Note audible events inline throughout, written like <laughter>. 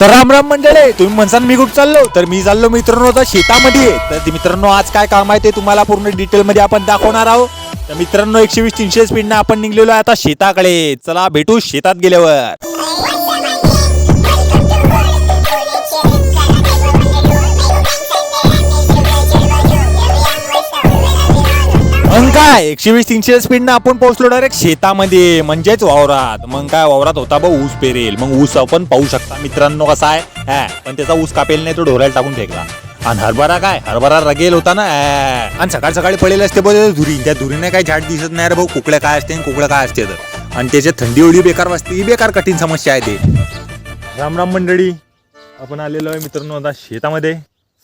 तर राम राम मंडळे तुम्ही म्हणसान मी कुठं चाललो. तर मी चाललो मित्रांनो आता शेतामध्ये. तर मित्रांनो आज काय काम आहे ते तुम्हाला पूर्ण डिटेल मध्ये आपण दाखवणार आहोत. तर मित्रांनो एकशे वीस तीनशे स्पीडनं आपण निघलेलो आहे आता शेताकडे. चला भेटू शेतात गेल्यावर. मग काय? एकशे वीस तीनशे स्पीडनं आपण पोहोचलो डायरेक्ट शेतामध्ये म्हणजेच वावरात. मग काय वावरात होता बघ ऊस पेरेल. मग ऊस आपण पाहू शकता. मित्रांनो कसा आहे? हा, पण त्याचा ऊस कापेल नाही तो ढोरायला टाकून फेकला. आणि हरभरा काय? हरभरा रगेल होता ना? आणि सकाळ सकाळी पडेल असते बघ धुरी त्या धुरीने काय झाड दिसत नाही रे भाऊ. कुकड्या काय असते आणि कुकड्या काय असते तर. आणि त्याच्यात थंडी एवढी बेकार वाजते ही बेकार कठीण समस्या आहे ते. राम राम मंडळी. आपण आलेलो आहे मित्रांनो आता शेतामध्ये.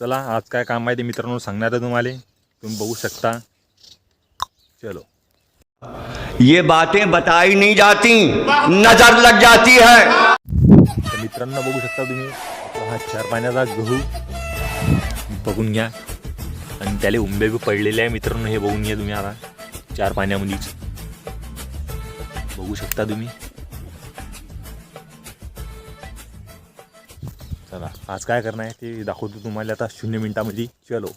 चला आज काय काम आहे ते मित्रांनो सांगणार आहे तुम्हाला. तुम्ही बघू शकता. चलो। ये बातें बताई नहीं जाती नजर लग जाती है। तर मित्रांनो बघू शकता तुम्ही आपला हा चार पाण्याचा गहू बघून घ्या. आणि त्याला उंबे बी पडलेले आहे मित्रांनो हे बघून घ्या तुम्ही आता. चार पाण्यामध्येच. बघू शकता तुम्ही. चला आज काय करणार आहे ते दाखवतो तुम्हाला आता शून्य मिनिटामध्ये. चलो.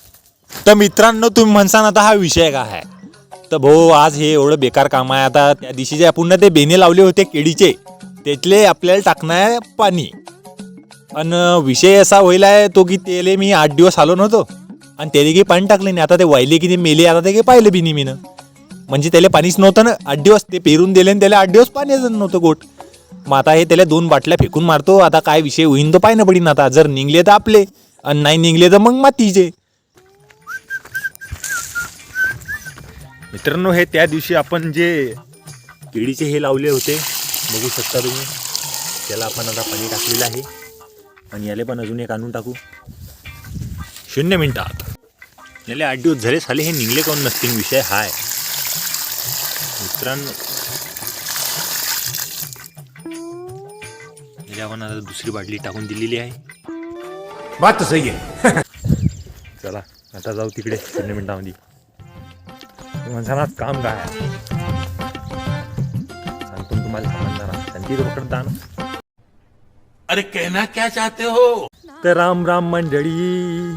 तर मित्रांनो तुम्ही म्हणसान आता हा विषय काय आहे? तर भाऊ आज हे एवढं बेकार काम आहे. आता त्या दिवशी जे आपण ते बेने लावले होते केळीचे त्यातले आपल्याला टाकणार आहे पाणी. आणि विषय असा होईल आहे तो की त्याले मी आठ दिवस आलो नव्हतो. आणि त्याला काही पाणी टाकले नाही. आता ते वाहिले की ते मेले आता ते काही पाहिलं बी नाही मीनं. म्हणजे त्याला पाणीच नव्हतं ना. आठ दिवस ते पेरून दिले आणि त्याला आठ दिवस पाणीच नव्हतं गोट. मग आता हे त्याला दोन बाटल्या फेकून मारतो. आता काय विषय होईन तो पाहिनं पडीन आता. जर निघले तर आपले. आणि नाही निघले तर मग मातीचे. मित्रांनो हे त्या दिवशी आपण जे केळीचे हे लावले होते बघू शकता तुम्ही. त्याला आपण आता पाणी टाकलेलं आहे. आणि याले पण अजून एक आणून टाकू. शून्य मिनिटात. याले आठ दिवस झाले साले हे निघले कोण नसतील? विषय हाय. मित्रांनो. याला आपण आता दुसरी बाटली टाकून दिलेली आहे. बात सही है <laughs> चला आता जाऊ तिकडे शून्य मिनिटामध्ये. म्हणणार काम काय सांगतो तुम्हाला त्यांची पकडत ना अरे कहना क्या चाहते हो? तर राम राम मंडळी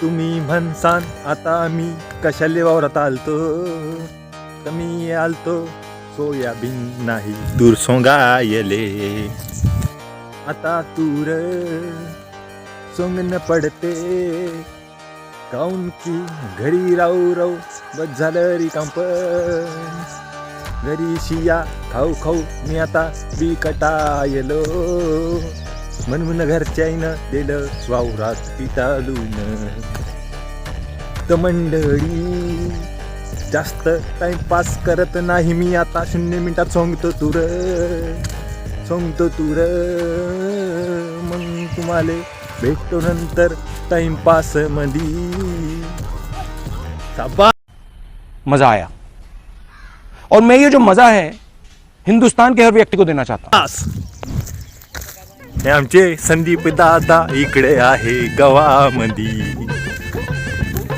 तुम्ही म्हणसान आता मी कशाले वावरात आलतो? तर मी आलतो सोयाबीन नाही दूर सोंगायले. आता तूर सोंगन पडते काऊन की घरी राहू राहू बस झालं रिकाम पण. घरी शिया खाऊ खाऊ मी आता बिकटायलो. म्हणून घरच्याईनं दिलं वावरात पितालून. तर मंडळी जास्त टाइमपास करत नाही मी आता. शून्य मिनिटात सोंगतो तुर. सोंगतो तुर. मग तुम्हाला भेटतो नंतर टाइमपास मधी साबा मज़ा आया। और मैं ये जो मज़ा है हिंदुस्तान के हर व्यक्ति को देना चाहता हूँ। पास हे आमचे संदीप दादा इकडे आहे गवामंदी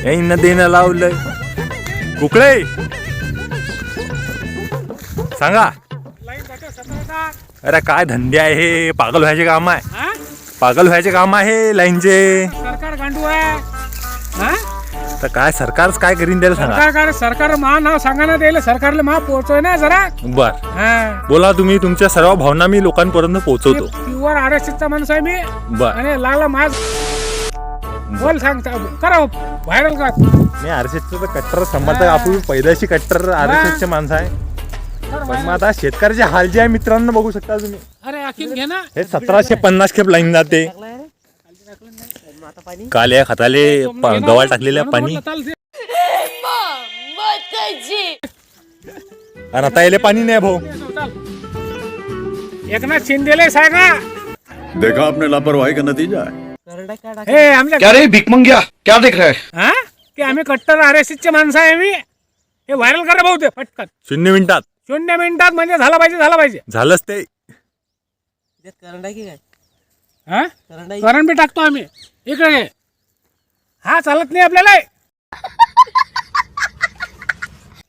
याईनं देणं लावलंय. कुकडे? सांगा. अरे काय धंदे आहे हे? पागल व्हायचे काम आहे पागल व्हायचे काम आहे लाईनचे सरकार गांडू आहे. हा? तर काय सरकारच काय करीन द्यायला सांगा. सरकार सरकार मा नाव सांगा ना द्यायला सरकारला मा पोहोचोय ना जरा. बर. हा. बोला तुम्ही तुमच्या सर्व भावना मी लोकांपर्यंत पोहोचवतो. प्युअर आरक्षितचा माणूस आहे मी. बर. आणि लागला माझ बोल सांग करा व्हायरल कर. मी आरएसएसचं तर कट्टर संभाळता आपण पहिल्याशी कट्टर आरएसएसचे माणसं आहे. पण मग आता शेतकऱ्याचे हाल जे आहे मित्रांनो बघू शकता तुम्ही. अरे आखीन घे ना. हे सतराशे पन्नास खेप लाईन जाते. काल या खताले प- गव्हाला टाकलेलं पाणी. आणि आता याले पाणी नाही भाऊ. एकनाथ शिंदेले सांगा. देखा आपने लापरवाही का नतीजा है? हे आमच्या क्या रे भिक मंग्या क्या देख रहा है? हा? की आम्ही कट्टर आरक्षितचे माणसं आहे मी हे व्हायरल करा भाऊ ते पटकन. शून्य मिनिटात. शून्य मिनिटात म्हणजे झाला पाहिजे झाला पाहिजे. झालंच ते. हा? करंट बी टाकतो आम्ही. इकडे. हा चालत नाही आपल्याला.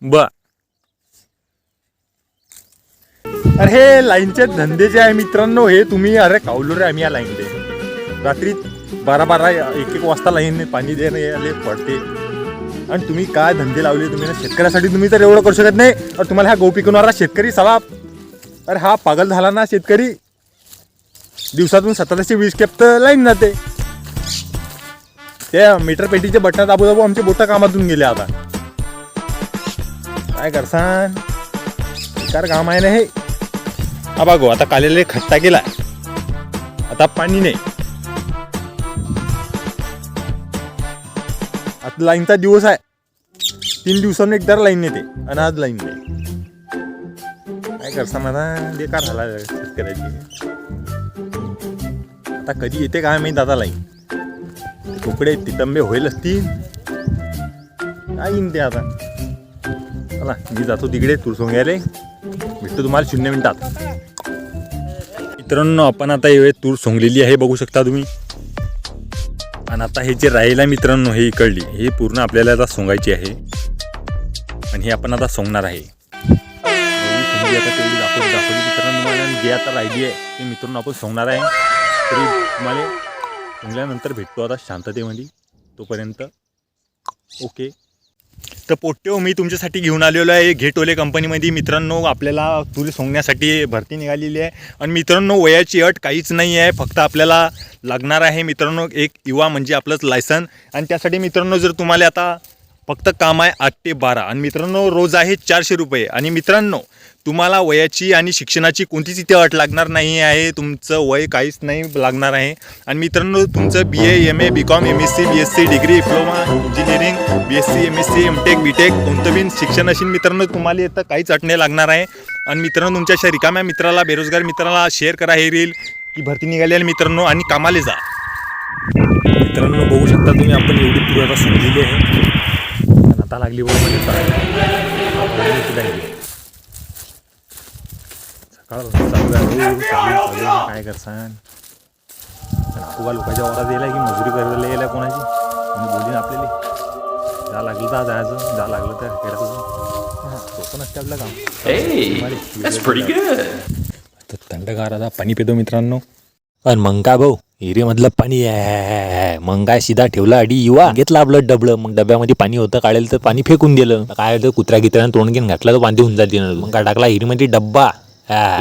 बर अरे हे लाईनचे धंदे जे आहे मित्रांनो हे तुम्ही अरे कावलो रे आम्ही या लाईनचे रात्री बारा बारा एक एक वाजता लाईन पाणी देणे आले पडते. आणि तुम्ही काय धंदे लावले तुम्ही ना शेतकऱ्यासाठी तुम्ही तर एवढं करू शकत नाही. और तुम्हाला हा गहू पिकवणारा शेतकरी सवा अरे हा पागल झाला ना शेतकरी. दिवसातून सतराशे वीस कॅप तर लाईन जाते. त्या मीटर पेटीचे बटणं दाबू दाबू आमचे बोटं कामातून गेले आता. काय करसान? विचार काम आहे ना हे. अबा गो आता कालेले खट्टा गेला आता पाणी नाही. लाईनचा दिवस आहे. तीन दिवसांनी एकदा लाईन येते आणि आज लाईन नाही. काय करता मला बेकार झाला शेतकऱ्याची. आता कधी येते काय माहीत दादा लाईन. तुकडे तितंबे होईल असतील काय येईन ते आता? चला मी जातो तिकडे तुरसोंग्याले भेटतो तुम्हाला शून्य मिनिटात. मित्रांनो आपण आता हे तूर सोंगलेली आहे बघू शकता तुम्ही. आणि आता हे जे राहिला मित्रांनो हे इकडली हे पूर्ण आपल्याला आता सोंगायची आहे. आणि हे आपण आता सोंगणार आहे. मित्रांनो जे आता राहिली आहे ते मित्रांनो आपण सोंगणार आहे. तरी तुम्हाला सोंगल्यानंतर भेटतो आता शांततेमध्ये. तोपर्यंत ओके. तर पोट्टेव मी तुमच्यासाठी घेऊन आलेलो आहे. घेटोले कंपनीमध्ये मित्रांनो आपल्याला तुरी सोंगण्यासाठी भरती निघालेली आहे. आणि मित्रांनो वयाची अट काहीच नाही आहे. फक्त आपल्याला लागणार आहे मित्रांनो एक युवा म्हणजे आपलंच लायसन आणि त्यासाठी मित्रांनो जर तुम्हाला आता फक्त काम आहे आठ ते बारा. आणि मित्रांनो रोज आहे चारशे रुपये. आणि मित्रांनो तुम्हाला वयाची आणि शिक्षणाची कोणतीच इथे अट लागणार नाही आहे. तुमचं वय काहीच नाही लागणार आहे. आणि मित्रांनो तुमचं B A M A B com M S C B S C degree diploma engineering B S C M S C M tech B tech कोणतं बी शिक्षण असेल मित्रांनो तुम्हाला इथं काहीच अट नाही लागणार आहे. आणि मित्रांनो तुमच्या अशा रिकाम्या मित्राला बेरोजगार मित्राला शेअर करा हे रील की भरती निघालेली मित्रांनो आणि कामाला जा. मित्रांनो बघू शकता तुम्ही आपण एवढी पूर आता आहे आता लागली बरोबर चालू. आहे आहे, काय करसान? नाकुबा लोकांच्या वरात येला की मजुरी करायला यायला कोणाची? कोणी बोलीन आपल्याला? जा लागलं तर जायचं जा लागलं तर करायचं नसते आपलं काम थंडगार आता पाणी पितो मित्रांनो. आणि मग काय भाऊ हिरेमधलं पाणी आहे मग काय सीधा ठेवला अडी युवा. घेतला आपलं डबलं. मग डब्यामध्ये पाणी होतं काढेल तर पाणी फेकून दिलं. काय होतं कुत्र्या गित्र्यानं तोंड घेऊन घातला तर वांदे होऊन जाते मग काय टाकला हिरीमध्ये डब्बा.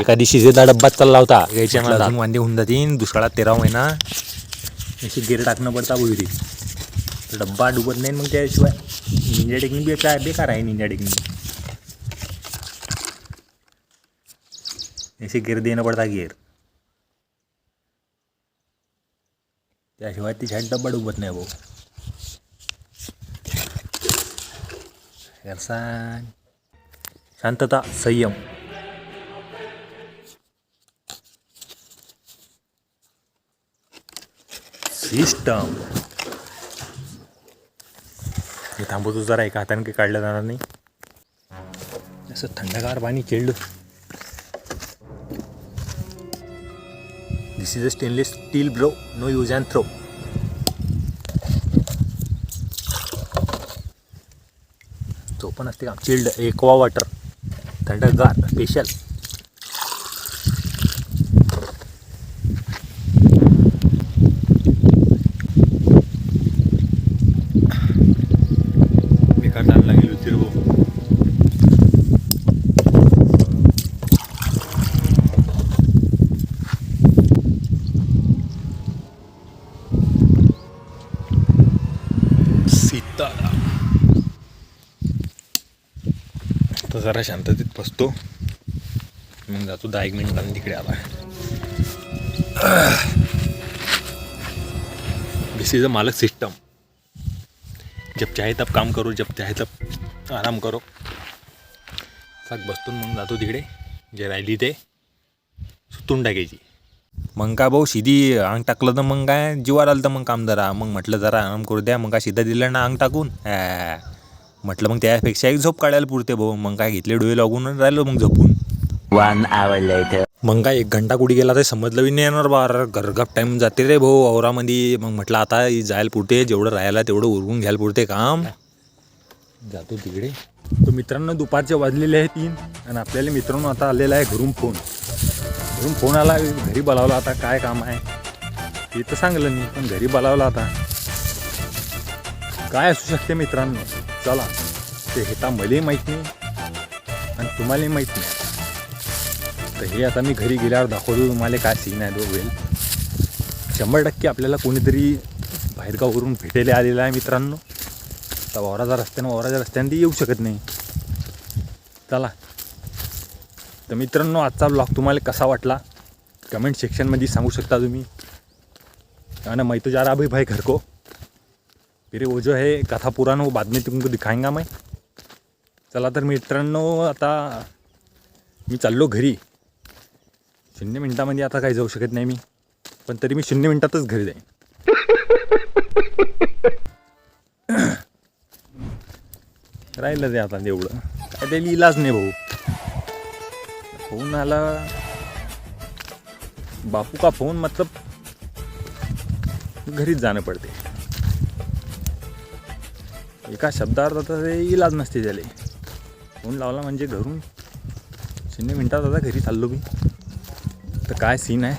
एका दिवशी शेता डब्बाच चालला होता. अजून वांदे होऊन जातील. दुष्काळात तेरा महिना. अशी गेर टाकणं पडता विहिरी डब्बा डुबत नाही मग त्याशिवाय. निंजा टेक्निक बेकार बेकार आहे निंजा टेक्निक ऐसे गिर देणं पडता गिर. त्याशिवाय ती छान डब्बा डुबत नाही भाऊ. सांग शांतता संयम. सिस्टम. हे थांबवतो जरा एका हाताने काही काढलं जाणार नाही. असं थंडगार पाणी खेळलं this is a stainless steel bro no use and throw तो पण असते का? चिल्ड एक्वा वॉटर थंडगार स्पेशल बेकार ताण लागेल होती रे भाऊ सीताराम तर जरा शांततेत बसतो. मग जातो दहा एक मिनिटांनी तिकडे आला दिस इज अ मालक सिस्टम जब चाहे तब काम करो जब चाहे तब आराम करो. साग बसतो मग जातो तिकडे. जे राहिली ते सुतून टाकायची. मग काय भाऊ शिदी अंग टाकलं तर मग काय? जीवार आलं तर मग काम जरा. मग म्हटलं जरा आराम करू द्या. मग काय शिधा दिलं ना अंग टाकून? म्हटलं मग त्यापेक्षा एक झोप काढायला पुरते भाऊ. मग काय घेतले डोळे लागून राहिलो मग झोपून. मग काय एक घंटा कुठे गेला ते समजलं बी नाही येणार बार घरगप टाईम जाते रे भाऊ औरामध्ये मग म्हटलं आता जायला पुरते. जेवढं राहायला तेवढं उरकून घ्यायला पुरते काम. जातो तिकडे. तर मित्रांनो दुपारचे वाजलेले आहे तीन. आणि आपल्याला मित्रांनो आता आलेला आहे घरून फोन. घरून फोन आला घरी बोलावला आता काय काम आहे. ते तर सांगलं नाही पण घरी बोलावलं आता. काय असू शकते मित्रांनो? चला ते हेता मलाही माहीत नाही आणि तुम्हालाही माहीत नाही. तर हे आता मी घरी गेल्यावर दाखवतो तुम्हाला काय सीन आहे होईल. शंभर टक्के आपल्याला कोणीतरी बाहेरगाववरून भेटायला आलेला आहे मित्रांनो. तर वावराचा रस्त्यानं वावराच्या रस्त्याने ते येऊ शकत नाही. चला. तर मित्रांनो आजचा ब्लॉग तुम्हाला कसा वाटला? कमेंट सेक्शनमध्ये सांगू शकता तुम्ही. आणि मैं तो जा रहा अभी भाई घर को फिर वो जो है कथा पुराण वो बाद में तुमको दिखाएंगा मैं। चला तर मित्रांनो आता मी चाललो घरी. शून्य मिनटामध्ये आता काही जाऊ शकत नाही मी. पण तरी मी शून्य मिनटातच घरी जाईन. <coughs> राहिलं ते आता तेवढं काय त्याला इलाज नाही भाऊ. फोन आला. बापू का फोन? मतलब घरीच जाणं पडते एका शब्दावर आता ते इलाज नसते त्याला. फोन लावला म्हणजे घरून. शून्य मिनटात आता घरी चाललो मी. तर काय सीन आहे?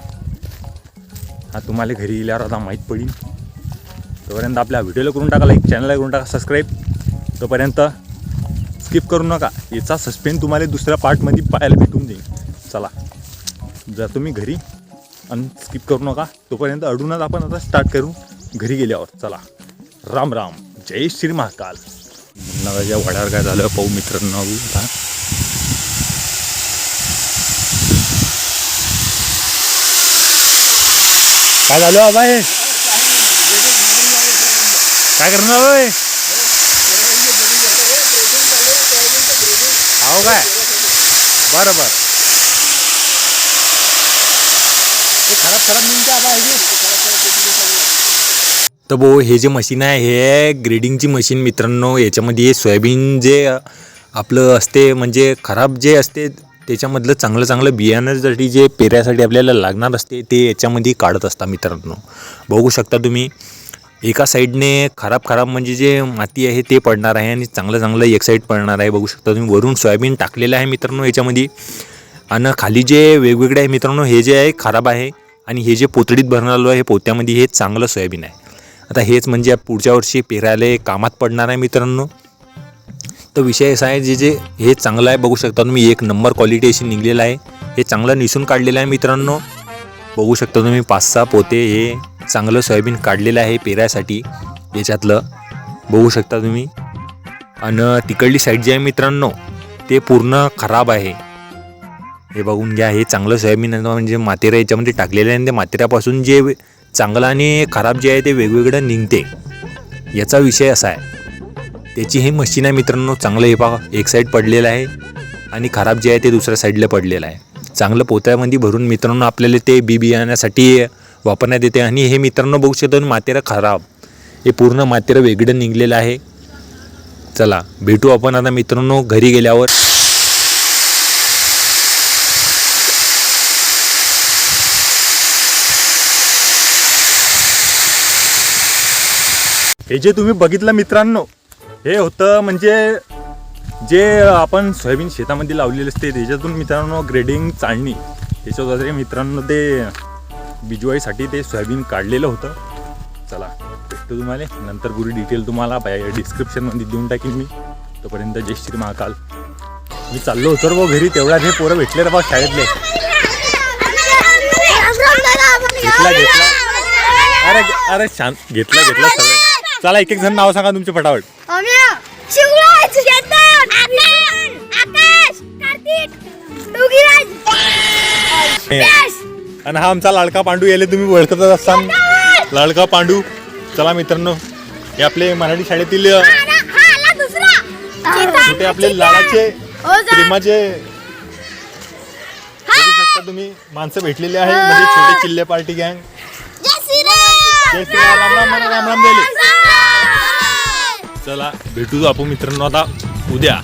हा तुम्हाला घरी गेल्यावर आता माहीत पडेल तोपर्यंत आपल्या व्हिडिओला करून टाका लाईक चॅनलला करून टाका सबस्क्राईब तोपर्यंत स्किप करू नका. याचा सस्पेन्स तुम्हाला दुसऱ्या पार्टमध्ये पाहायला भेटून जाईल. चला. जर तुम्ही घरी आणि स्किप करू नका तोपर्यंत अडूनच आपण आता स्टार्ट करू. घरी गेल्यावर. चला. राम राम. जय श्री महाकाल. नव्याच्या वड्यावर काय झालं पाहू मित्रांनो. आता काय झालं हे? काय करणार हो? काय? बरं बरं. खराब खराब निघते आता हे तर भाऊ हे जे मशीन आहे हे आहे ग्रेडिंगची मशीन मित्रांनो याच्यामध्ये सोयाबीन जे आपलं असते म्हणजे खराब जे असते त्याच्यामधलं चांगलं चांगलं बियाण्यासाठी जे पेऱ्यासाठी आपल्याला लागणार असते ते याच्यामध्ये काढत असता मित्रांनो. बघू शकता तुम्ही एका साईडने खराब खराब म्हणजे जे माती आहे ते पडणार आहे आणि चांगलं चांगलं एक साईड पडणार आहे. बघू शकता तुम्ही वरून सोयाबीन टाकलेलं आहे मित्रांनो याच्यामध्ये. आणि खाली जे वेगवेगळे आहे मित्रांनो हे जे आहे खराब आहे. आणि हे जे पोतडीत भरणारलो आहे हे पोत्यामध्ये हे चांगलं सोयाबीन आहे. आता हेच म्हणजे पुढच्या वर्षी पेरायला कामात पडणार आहे मित्रांनो. तर विषय असा आहे जे जे हे चांगलं आहे बघू शकता तुम्ही एक नंबर क्वालिटी अशी निघलेलं आहे. हे चांगलं निसून काढलेलं आहे मित्रांनो. बघू शकता तुम्ही पाच सहा पोते हे चांगलं सोयाबीन काढलेलं आहे पेरायसाठी याच्यातलं. बघू शकता तुम्ही. आणि तिकडली साईड जी आहे मित्रांनो ते पूर्ण खराब आहे. हे बघून घ्या हे चांगलं सोयाबीन आहे म्हणजे मातेरा याच्यामध्ये टाकलेलं आहे आणि ते मातेऱ्यापासून जे चांगलं आणि खराब जे आहे ते वेगवेगळं निघते. याचा विषय असा आहे. त्याची हे मशीन आहे मित्रांनो चांगलं हे पहा एक साईड पडलेलं आहे आणि खराब जे आहे ते दुसऱ्या साईडला पडलेलं आहे. चांगलं पोत्यामध्ये भरून मित्रांनो आपल्याला ते बी बियाण्यासाठी वापरण्यात येते आणि हे मित्रांनो बघू शकतो मातेरा खराब. हे पूर्ण मातेरं वेगळं निघलेलं आहे. चला भेटू आपण आता मित्रांनो घरी गेल्यावर. हे जे तुम्ही बघितलं मित्रांनो हे होतं म्हणजे जे आपण सोयाबीन शेतामध्ये लावलेले असते त्याच्यातून मित्रांनो ग्रेडिंग चाळणी त्याच्यात वगैरे मित्रांनो ते बिजवाईसाठी ते सोयाबीन काढलेलं होतं. चला भेटतो तुम्हाला. नंतर पुरी डिटेल तुम्हाला डिस्क्रिप्शनमध्ये देऊन टाकीन मी. तोपर्यंत जय श्री महाकाल. मी चाललो होतो रे भाऊ घरी तेवढ्यात हे पोरं भेटले रे बा शाळेतले. घेतला घेतला. अरे अरे शांत. घेतला घेतला सगळं. चला एक एक जण नाव सांगा तुमचे फटाफट शिवराज आकाश कार्तिक आणि हा आमचा लाडका पांडू याले तुम्ही ओळखतच असतान लाडका पांडू चला मित्रांनो हे आपले मराठी शाळेतील हा हा छोटे आपले लाडाचे हो. प्रेमाचे तुम्ही माणसं भेटलेली आहे म्हणजे छोटे चिल्ले पार्टी गँग राम राम राम राम दिले चला भेटू आपण मित्रांनो आता उद्या.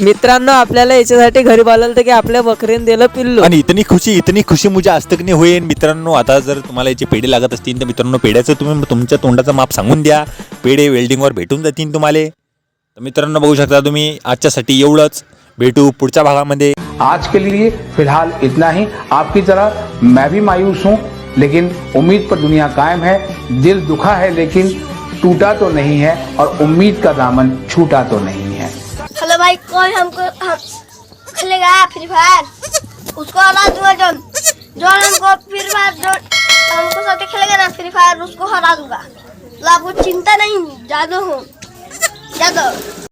मित्रांनो आपल्याला याच्यासाठी घरी बोलावलं की आपल्या बकरीने दिलं पिल्लू. आणि इतनी खुशी इतनी खुशी मुझे आज तक नाही होईल मित्रांनो आता जर तुम्हाला याचे पेढे लागत असतील तर मित्रांनो पेढ्याचं तुम्ही तुमच्या तोंडाचं माप सांगून द्या. पेढे वेल्डिंगवर भेटून जातील तुम्हाला. तर मित्रांनो बघू शकता तुम्ही आजच्यासाठी एवढंच. भेटू पुढच्या भागामध्ये. आज के लिए फिलहाल इतना ही. आपकी तरह मैं भी मायूस हूँ लेकिन उम्मीद पर दुनिया कायम है. दिल दुखा है लेकिन टूटा तो नहीं है और उम्मीद का दामन छूटा तो नहीं है। हेलो भाई, कौन हमको हम खेलेगा फ्री फायर उसको हरा दूँगा जो जो हमको फ्री फायर जो हमको साथ खेलेगा ना फ्री फायर उसको हरा दूँगा। तो आपको चिंता नहीं, जादू हूँ। जादू।